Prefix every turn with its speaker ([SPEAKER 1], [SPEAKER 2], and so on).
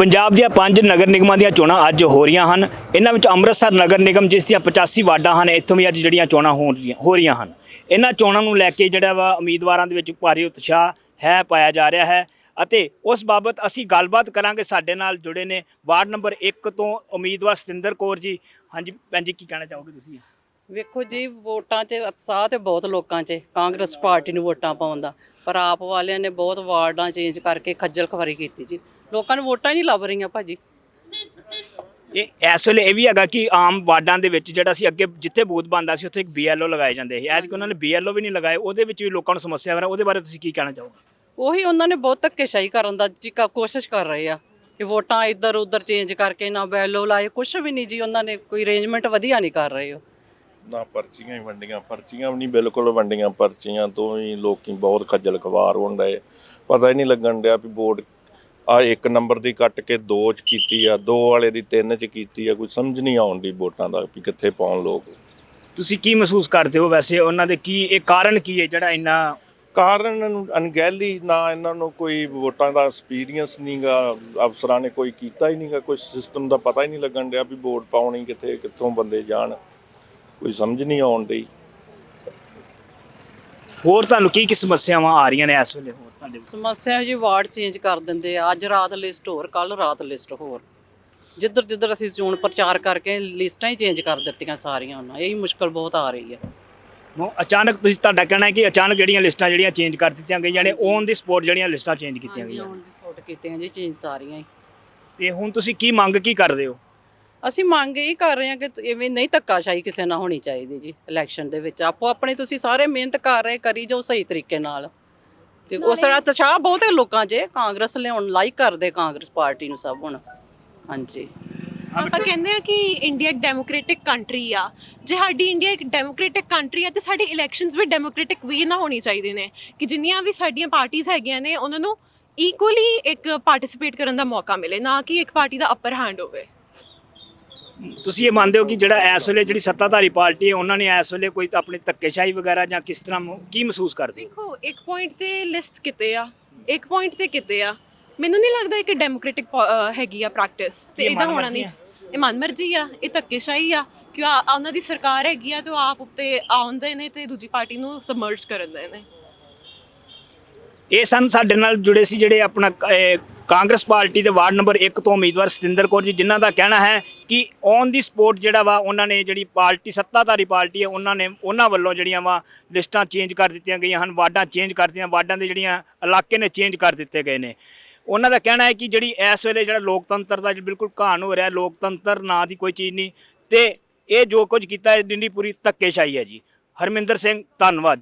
[SPEAKER 1] ਪੰਜਾਬ ਦੀਆਂ ਪੰਜ ਨਗਰ ਨਿਗਮਾਂ ਦੀਆਂ ਚੋਣਾਂ ਅੱਜ ਹੋ ਰਹੀਆਂ ਹਨ। ਇਹਨਾਂ ਵਿੱਚ ਅੰਮ੍ਰਿਤਸਰ ਨਗਰ ਨਿਗਮ, ਜਿਸ ਦੀਆਂ 85 ਵਾਰਡਾਂ ਹਨ, ਇੱਥੋਂ ਵੀ ਅੱਜ ਜਿਹੜੀਆਂ ਚੋਣਾਂ ਹੋ ਰਹੀਆਂ ਹੋ ਰਹੀਆਂ ਹਨ। ਇਹਨਾਂ ਚੋਣਾਂ ਨੂੰ ਲੈ ਕੇ ਜਿਹੜਾ ਵਾ ਉਮੀਦਵਾਰਾਂ ਦੇ ਵਿੱਚ ਭਾਰੀ ਉਤਸ਼ਾਹ ਹੈ, ਪਾਇਆ ਜਾ ਰਿਹਾ ਹੈ ਅਤੇ ਉਸ ਬਾਬਤ ਅਸੀਂ ਗੱਲਬਾਤ ਕਰਾਂਗੇ ਸਾਡੇ ਨਾਲ ਜੁੜੇ ਨੇ ਵਾਰਡ ਨੰਬਰ 1 ਤੋਂ ਉਮੀਦਵਾਰ ਸਤਿੰਦਰ ਕੌਰ ਜੀ। ਹਾਂਜੀ ਭੈਣ ਜੀ, ਕੀ ਕਹਿਣਾ ਚਾਹੋਗੇ ਤੁਸੀਂ?
[SPEAKER 2] ਵੇਖੋ ਜੀ, ਵੋਟਾਂ 'ਚ ਉਤਸ਼ਾਹ ਤੇ ਬਹੁਤ ਲੋਕਾਂ 'ਚ, ਕਾਂਗਰਸ ਪਾਰਟੀ ਨੂੰ ਵੋਟਾਂ ਪਾਉਣ ਦਾ। ਪਰ ਆਪ ਵਾਲਿਆਂ ਨੇ ਬਹੁਤ ਵਾਰਡਾਂ ਚੇਂਜ ਕਰਕੇ ਖੱਜਲ ਖਵਾਰੀ ਕੀਤੀ ਜੀ। ਲੋਕਾਂ ਨੂੰ ਵੋਟਾਂ ਨਹੀਂ ਲੱਭ ਰਹੀਆਂ ਭਾਜੀ।
[SPEAKER 1] ਇਹ ਇਸ ਵੇਲੇ ਇਹ ਵੀ ਹੈਗਾ ਕਿ ਆਮ ਵਾਰਡਾਂ ਦੇ ਵਿੱਚ ਜਿਹੜਾ ਸੀ ਅੱਗੇ ਜਿੱਥੇ ਬੂਥ ਬੰਦਾ ਸੀ ਉੱਥੇ ਇੱਕ ਬੀਐਲਓ ਲਗਾਏ ਜਾਂਦੇ ਸੀ। ਐਤਕੀ ਉਹਨਾਂ ਨੇ ਬੀਐਲਓ ਵੀ ਨਹੀਂ ਲਗਾਏ ਉਹਦੇ ਵਿੱਚ ਵੀ ਲੋਕਾਂ ਨੂੰ ਸਮੱਸਿਆ ਆ ਰਹੀ ਉਹਦੇ ਬਾਰੇ ਤੁਸੀਂ ਕੀ ਕਹਿਣਾ ਚਾਹੋਗੇ?
[SPEAKER 2] ਉਹੀ ਉਹਨਾਂ ਨੇ ਬਹੁਤ ਧੱਕੇਸ਼ਾਹੀ ਕਰਨ ਦਾ ਜੀ ਕ- ਕੋਸ਼ਿਸ਼ ਕਰ ਰਹੇ ਆ ਕਿ ਵੋਟਾਂ ਇੱਧਰ ਉੱਧਰ ਚੇਂਜ ਕਰਕੇ ਨਾ ਬੈਲੋ ਲਾਏ ਕੁਝ ਵੀ ਨਹੀਂ ਜੀ ਉਹਨਾਂ ਨੇ ਕੋਈ ਅਰੇਂਜਮੈਂਟ ਵਧੀਆ ਨਹੀਂ ਕਰ ਰਹੇ ਉਹ।
[SPEAKER 3] ਨਾ ਪਰਚੀਆਂ ਹੀ ਵੰਡੀਆਂ ਪਰਚੀਆਂ ਵੀ ਨਹੀਂ ਬਿਲਕੁਲ ਵੰਡੀਆਂ ਪਰਚੀਆਂ ਤੋਂ ਹੀ ਲੋਕੀ ਬਹੁਤ ਖੱਜਲ ਖਵਾਰ ਹੋਣ ਡਏ। ਪਤਾ ਹੀ ਨਹੀਂ ਲੱਗਣ ਡਿਆ ਵੀ ਵੋਟ ਆ ਇੱਕ ਨੰਬਰ ਦੀ ਕੱਟ ਕੇ ਦੋ ਚ ਕੀਤੀ ਆ ਦੋ ਵਾਲੇ ਦੀ ਤਿੰਨ ਚ ਕੀਤੀ ਆ ਕੋਈ ਸਮਝ ਨਹੀਂ ਆਉਣ ਦੀ ਵੋਟਾਂ ਦਾ ਵੀ ਕਿੱਥੇ ਪਾਉਣ ਲੋਕ।
[SPEAKER 1] ਤੁਸੀਂ ਕੀ ਮਹਿਸੂਸ ਕਰਦੇ ਹੋ ਵੈਸੇ? ਉਹਨਾਂ ਦੇ ਕੀ ਇਹ ਕਾਰਨ ਕੀ ਹੈ ਜਿਹੜਾ ਇੰਨਾ
[SPEAKER 3] ਕਾਰਨ ਨੂੰ ਅਣਗਹਿਲੀ ਨਾ ਇਹਨਾਂ ਨੂੰ ਕੋਈ ਵੋਟਾਂ ਦਾ ਐਕਸਪੀਰੀਅੰਸ ਨਹੀਂਗਾ ਅਫਸਰਾਂ ਨੇ ਕੋਈ ਕੀਤਾ ਹੀ ਨਹੀਂਗਾ ਕੋਈ ਸਿਸਟਮ ਦਾ ਪਤਾ ਹੀ ਨਹੀਂ ਲੱਗਣ ਡਿਆ ਵੀ ਵੋਟ ਪਾਉਣੀ ਕਿੱਥੇ ਕਿੱਥੋਂ ਬੰਦੇ ਜਾਣ। ਕੋਈ ਸਮਝ ਨਹੀਂ ਆਉਣ ਡਈ।
[SPEAKER 1] ਹੋਰ ਤੁਹਾਨੂੰ ਕੀ ਕੀ ਸਮੱਸਿਆਵਾਂ ਆ ਰਹੀਆਂ ਨੇ ਇਸ ਵੇਲੇ? ਤੁਹਾਡੇ
[SPEAKER 2] ਸਮੱਸਿਆ ਜੀ ਵਾਰਡ ਚੇਂਜ ਕਰ ਦਿੰਦੇ ਆ। ਅੱਜ ਰਾਤ ਲਿਸਟ ਹੋਰ ਕੱਲ ਰਾਤ ਲਿਸਟ ਹੋਰ। ਜਿੱਧਰ ਜਿੱਧਰ ਅਸੀਂ ਚੋਣ ਪ੍ਰਚਾਰ ਕਰਕੇ ਲਿਸਟਾਂ ਹੀ ਚੇਂਜ ਕਰ ਦਿੱਤੀਆਂ ਸਾਰੀਆਂ ਉਹਨਾਂ। ਇਹੀ ਮੁਸ਼ਕਲ ਬਹੁਤ ਆ ਰਹੀ ਹੈ
[SPEAKER 1] ਉਹ ਅਚਾਨਕ ਤੁਸੀਂ ਤੁਹਾਡਾ ਕਹਿਣਾ ਹੈ ਕਿ ਅਚਾਨਕ ਜਿਹੜੀਆਂ ਲਿਸਟਾਂ ਜਿਹੜੀਆਂ ਚੇਂਜ ਕਰ ਦਿੱਤੀਆਂ ਗਈਆਂ ਨੇ ਔਨ ਦੀ ਸਪੋਟ ਜਿਹੜੀਆਂ ਲਿਸਟਾਂ ਚੇਂਜ ਕੀਤੀਆਂ
[SPEAKER 2] ਹਾਂਜੀ
[SPEAKER 1] ਗਈਆਂ
[SPEAKER 2] ਦੀ ਸਪੋਟ ਕੀਤੀਆਂ ਜੀ ਚੇਂਜ ਸਾਰੀਆਂ ਹੀ।
[SPEAKER 1] ਤੇ ਹੁਣ ਤੁਸੀਂ ਕੀ ਮੰਗ ਕੀ ਕਰਦੇ ਹੋ?
[SPEAKER 2] ਅਸੀਂ ਮੰਗ ਇਹ ਕਰ ਰਹੇ ਹਾਂ ਕਿ ਐਵੇਂ ਨਹੀਂ ਧੱਕਾਸ਼ਾਹੀ ਕਿਸੇ ਨਾਲ ਹੋਣੀ ਚਾਹੀਦੀ ਜੀ ਇਲੈਕਸ਼ਨ ਦੇ ਵਿੱਚ। ਆਪੋ ਆਪਣੇ ਤੁਸੀਂ ਸਾਰੇ ਮਿਹਨਤ ਕਰ ਰਹੇ ਕਰੀ ਜਾਓ ਸਹੀ ਤਰੀਕੇ ਨਾਲ। ਤੇ ਉਸ ਤਰ੍ਹਾਂ ਤਸ਼ਾਹ ਬਹੁਤ ਲੋਕਾਂ 'ਚ ਕਾਂਗਰਸ ਲਿਆਉਣ ਲਾਈਕ ਕਰਦੇ ਕਾਂਗਰਸ ਪਾਰਟੀ ਨੂੰ ਸਭ ਹੁਣ। ਹਾਂਜੀ।
[SPEAKER 4] ਆਪਾਂ ਕਹਿੰਦੇ ਆ ਕਿ ਇੰਡੀਆ ਇੱਕ ਡੈਮੋਕ੍ਰੈਟਿਕ ਕੰਟਰੀ ਆ। ਜੇ ਸਾਡੀ ਇੰਡੀਆ ਇੱਕ ਡੈਮੋਕ੍ਰੈਟਿਕ ਕੰਟਰੀ ਆ ਤੇ ਸਾਡੇ ਇਲੈਕਸ਼ਨਸ ਵੀ ਡੈਮੋਕ੍ਰੈਟਿਕ ਵੇ ਨਾਲ ਹੋਣੀ ਚਾਹੀਦੇ ਨੇ। ਕਿ ਜਿੰਨੀਆਂ ਵੀ ਸਾਡੀਆਂ ਪਾਰਟੀਆਂ ਹੈਗੀਆਂ ਨੇ ਉਹਨਾਂ ਨੂੰ ਇਕੁਅਲੀ ਇੱਕ ਪਾਰਟਿਸਿਪੇਟ ਕਰਨ ਦਾ ਮੌਕਾ ਮਿਲੇ ਨਾ ਕਿ ਇੱਕ ਪਾਰਟੀ ਦਾ ਅਪਰ ਹੈਂਡ ਹੋਵੇ।
[SPEAKER 1] ਤੁਸੀਂ ਇਹ ਮੰਨਦੇ ਹੋ ਕਿ ਜਿਹੜਾ ਇਸ ਵੇਲੇ ਜਿਹੜੀ ਸੱਤਾਧਾਰੀ ਪਾਰਟੀ ਹੈ ਉਹਨਾਂ ਨੇ ਇਸ ਵੇਲੇ ਕੋਈ ਆਪਣੀ ਧੱਕੇਸ਼ਾਹੀ ਵਗੈਰਾ ਜਾਂ ਕਿਸ ਤਰ੍ਹਾਂ ਮ- ਕੀ ਮਹਿਸੂਸ ਕਰਦੇ ਹੋ?
[SPEAKER 4] ਦੇਖੋ ਇੱਕ ਪੁਆਇੰਟ ਤੇ ਲਿਸਟ ਕਿਤੇ ਆ ਇੱਕ ਪੁਆਇੰਟ ਤੇ ਕਿਤੇ ਆ। ਮੈਨੂੰ ਨਹੀਂ ਲੱਗਦਾ ਕਿ ਡੈਮੋਕ੍ਰੈਟਿਕ ਹੈਗੀ ਆ ਪ੍ਰੈਕਟਿਸ ਤੇ
[SPEAKER 1] ਇਹ
[SPEAKER 4] ਇਹਦਾ ਹੋਣਾ ਨਹੀਂ ਇਹ ਮਨਮਰਜ਼ੀ ਆ ਇਹ ਧੱਕੇਸ਼ਾਹੀ ਆ। ਕਿ ਆ ਉਹਨਾਂ ਦੀ ਸਰਕਾਰ ਹੈਗੀ ਆ ਤੇ ਉਹ ਆਪ ਉੱਤੇ ਆਉਂਦੇ ਨੇ ਤੇ ਦੂਜੀ ਪਾਰਟੀ ਨੂੰ ਸਬਮਰਜ ਕਰਨ ਦੇ ਨੇ।
[SPEAKER 1] ਇਹ ਸਨ ਸਾਡੇ ਨਾਲ ਜੁੜੇ ਸੀ ਜਿਹੜੇ ਆਪਣਾ ਅਹ, ਕਾਂਗਰਸ ਪਾਰਟੀ ਦੇ ਵਾਰਡ ਨੰਬਰ 1 ਤੋਂ ਉਮੀਦਵਾਰ ਸਤਿੰਦਰ ਕੌਰ ਜੀ, ਜਿਨ੍ਹਾਂ ਦਾ ਕਹਿਣਾ ਹੈ ਕਿ ਔਨ ਦੀ ਸਪੋਰਟ ਜਿਹੜਾ ਵਾ, ਉਹਨਾਂ ਨੇ ਜਿਹੜੀ ਪਾਰਟੀ, ਸੱਤਾਧਾਰੀ ਪਾਰਟੀ ਹੈ, ਉਹਨਾਂ ਨੇ, ਉਹਨਾਂ ਵੱਲੋਂ ਜਿਹੜੀਆਂ ਵਾ, ਲਿਸਟਾਂ ਚੇਂਜ ਕਰ ਦਿੱਤੀਆਂ ਗਈਆਂ ਹਨ, ਵਾਰਡਾਂ ਚੇਂਜ ਕਰ ਦਿੱਤੀਆਂ, ਵਾਰਡਾਂ ਦੇ ਜਿਹੜੀਆਂ ਇਲਾਕੇ ਨੇ ਚੇਂਜ ਕਰ ਦਿੱਤੇ ਗਏ ਨੇ। ਉਹਨਾਂ ਦਾ ਕਹਿਣਾ ਹੈ ਕਿ ਜਿਹੜੀ ਇਸ ਵੇਲੇ ਜਿਹੜਾ ਲੋਕਤੰਤਰ ਦਾ ਬਿਲਕੁਲ ਘਾਣ ਹੋ ਰਿਹਾ, ਲੋਕਤੰਤਰ ਨਾਂ ਦੀ ਕੋਈ ਚੀਜ਼ ਨਹੀਂ ਤੇ ਇਹ ਜੋ ਕੁਝ ਕੀਤਾ ਹੈ ਜਿੰਨੀ ਪੂਰੀ ਧੱਕੇਸ਼ਾਹੀ ਹੈ ਜੀ। ਹਰਮਿੰਦਰ ਸਿੰਘ, ਧੰਨਵਾਦ